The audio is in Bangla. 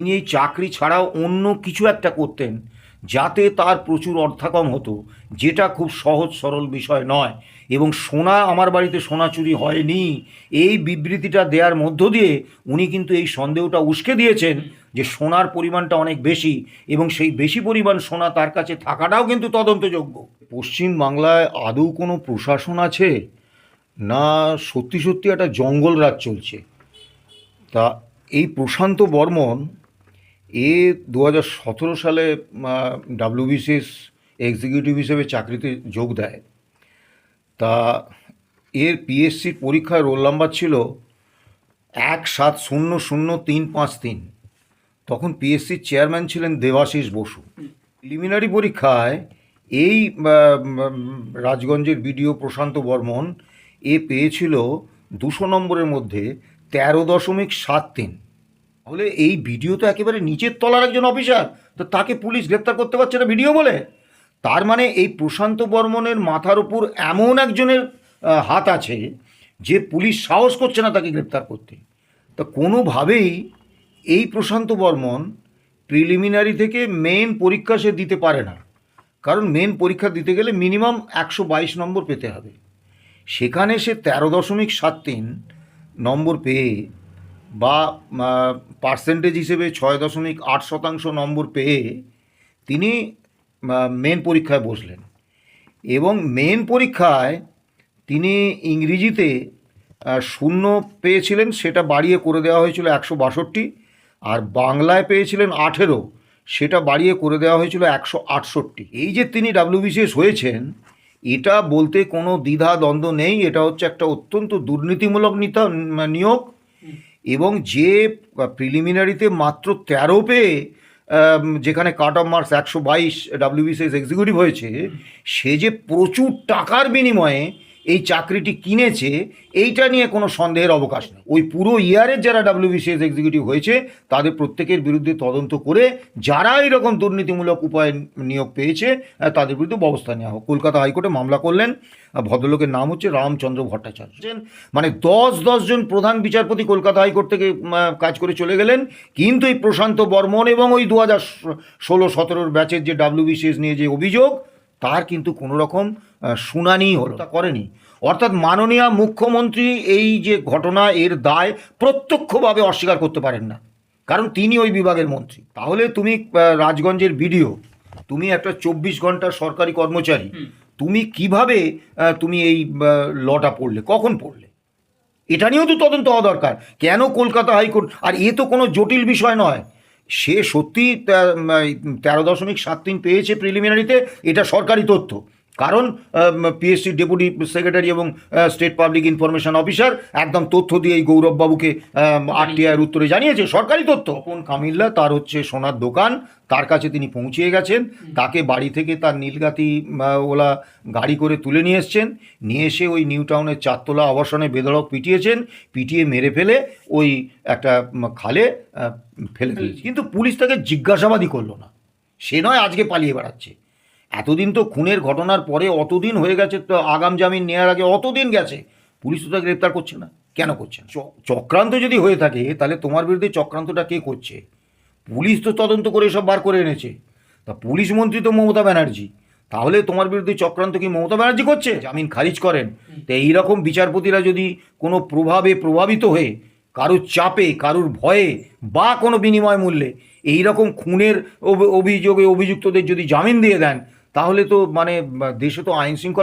তিনি এই চাকরি ছাড়াও অন্য কিছু একটা করতেন, যাতে তার প্রচুর অর্থাকম হতো, যেটা খুব সহজ সরল বিষয় নয়। এবং সোনা আমার বাড়িতে সোনা চুরি হয়নি, এই বিবৃতিটা দেওয়ার মধ্য দিয়ে উনি কিন্তু এই সন্দেহটা উস্কে দিয়েছেন যে সোনার পরিমাণটা অনেক বেশি এবং সেই বেশি পরিমাণ সোনা তার কাছে থাকাটাও কিন্তু তদন্তযোগ্য। পশ্চিম বাংলায় আদৌ কোনো প্রশাসন আছে? না, সত্যি সত্যি একটা জঙ্গল রাজ চলছে। তা এই প্রশান্ত বর্মন এ দু হাজার সতেরো সালে ডাব্লিউবিসিএস এক্সিকিউটিভ হিসেবে চাকরিতে যোগ দেয়। তা এর পিএসসির পরীক্ষায় রোল নাম্বার ছিল এক সাত শূন্য শূন্য তিন পাঁচ তিন। তখন পিএসসির চেয়ারম্যান ছিলেন দেবাশিস বসু। প্রিলিমিনারি পরীক্ষায় এই রাজগঞ্জের বিডিও প্রশান্ত বর্মন এ পেয়েছিল দুশো নম্বরের মধ্যে তেরো দশমিক সাত তিন। তাহলে এই ভিডিও তো একেবারে নিচের তলার একজন অফিসার, তো তাকে পুলিশ গ্রেপ্তার করতে পারছে না ভিডিও বলে। তার মানে এই প্রশান্ত বর্মনের মাথার উপর এমন একজনের হাত আছে যে পুলিশ সাহস করছে না তাকে গ্রেপ্তার করতে। তা কোনোভাবেই এই প্রশান্ত বর্মন প্রিলিমিনারি থেকে মেন পরীক্ষা সে দিতে পারে না। কারণ মেন পরীক্ষা দিতে গেলে মিনিমাম একশো বাইশ নম্বর পেতে হবে। সেখানে সে তেরো দশমিক সাত তিন নম্বর পেয়ে বা পার্সেন্টেজ হিসেবে ছয় দশমিক আট শতাংশ নম্বর পেয়ে তিনি মেন পরীক্ষায় বসলেন। এবং মেন পরীক্ষায় তিনি ইংরেজিতে শূন্য পেয়েছিলেন, সেটা বাড়িয়ে করে দেওয়া হয়েছিল একশো বাষট্টি, আর বাংলায় পেয়েছিলেন আঠেরো, সেটা বাড়িয়ে করে দেওয়া হয়েছিল একশো আটষট্টি। এই যে তিনি ডাব্লিউবিসিএস হয়েছেন, এটা বলতে কোনো দ্বিধা দ্বন্দ্ব নেই, এটা হচ্ছে একটা অত্যন্ত দুর্নীতিমূলক নিতা, নিয়োগ। এবং যে প্রিলিমিনারিতে মাত্র তেরো পেয়ে যেখানে কাট অফ মার্কস একশো বাইশ ডাব্লিউবিসিএস এক্সিকিউটিভ হয়েছে সে যে প্রচুর টাকার বিনিময়ে এই চাকরিটি কিনেছে, এইটা নিয়ে কোনো সন্দেহের অবকাশ নেই। ওই পুরো ইয়ারের যারা ডাব্লিউবিসিএস এক্সিকিউটিভ হয়েছে, তাদের প্রত্যেকের বিরুদ্ধে তদন্ত করে যারা এরকম দুর্নীতিমূলক উপায়ে নিয়োগ পেয়েছে তাদের বিরুদ্ধে ব্যবস্থা নেওয়া হোক। কলকাতা হাইকোর্টে মামলা করলেন ভদ্রলোকের নাম হচ্ছে রামচন্দ্র ভট্টাচার্য। মানে দশ দশজন প্রধান বিচারপতি কলকাতা হাইকোর্ট থেকে কাজ করে চলে গেলেন, কিন্তু এই প্রশান্ত বর্মন এবং ওই দু হাজার ষোলো সতেরোর ব্যাচের যে ডাব্লিউবিসিএস নিয়ে যে অভিযোগ তার কিন্তু কোনো রকম শুনানি হলো। তা করেনি। অর্থাৎ মাননীয় মুখ্যমন্ত্রী এই যে ঘটনা এর দায় প্রত্যক্ষভাবে অস্বীকার করতে পারেন না। কারণ তিনি ওই বিভাগের মন্ত্রী। তাহলে তুমি রাজগঞ্জের ভিডিও তুমি একটা চব্বিশ ঘণ্টার সরকারি কর্মচারী তুমি কীভাবে তুমি এই লটা পড়লে? কখন পড়লে? এটা নিয়েও তো তদন্ত হওয়া দরকার। কেন কলকাতা হাইকোর্ট? আর এ তো কোনো জটিল বিষয় নয়। সে সত্যি তেরো দশমিক সাত তিন পেয়েছে প্রিলিমিনারিতে এটা সরকারি তথ্য। কারণ পিএসসি ডেপুটি সেক্রেটারি এবং স্টেট পাবলিক ইনফরমেশন অফিসার একদম তথ্য দিয়ে এই গৌরববাবুকে আরটিআইয়ের উত্তরে জানিয়েছে সরকারি তথ্য। কোন কামিল্লা তার হচ্ছে সোনার দোকান তার কাছে তিনি পৌঁছিয়ে গেছেন। তাকে বাড়ি থেকে তার নীলগাতি ওলা গাড়ি করে তুলে নিয়ে এসছেন। নিয়ে এসে ওই নিউ টাউনের চারতলা আবাসনে বেদড়ক পিটিয়েছেন। পিটিয়ে মেরে ফেলে ওই একটা খালে ফেলে দিয়েছে। কিন্তু পুলিশ তাকে জিজ্ঞাসাবাদই করল না। সে নয় আজকে পালিয়ে বেড়াচ্ছে। এতদিন তো খুনের ঘটনার পরে অতদিন হয়ে গেছে তো আগাম জামিন নেওয়ার আগে অতদিন গেছে। পুলিশ তো তাকে গ্রেপ্তার করছে না। কেন করছে না? চক্রান্ত যদি হয়ে থাকে তাহলে তোমার বিরুদ্ধে চক্রান্তটা কে করছে? পুলিশ তো তদন্ত করে সব বার করে এনেছে। তা পুলিশ মন্ত্রী তো মমতা ব্যানার্জি। তাহলে তোমার বিরুদ্ধে চক্রান্ত কি মমতা ব্যানার্জি করছে? জামিন খারিজ করেন। তো এইরকম বিচারপতিরা যদি কোনো প্রভাবে প্রভাবিত হয়ে কারুর চাপে কারুর ভয়ে বা কোনো বিনিময় মূল্যে এইরকম খুনের অভিযোগে অভিযুক্তদের যদি জামিন দিয়ে দেন তাহলে তো মানে দেশে তো আইন শৃঙ্খলা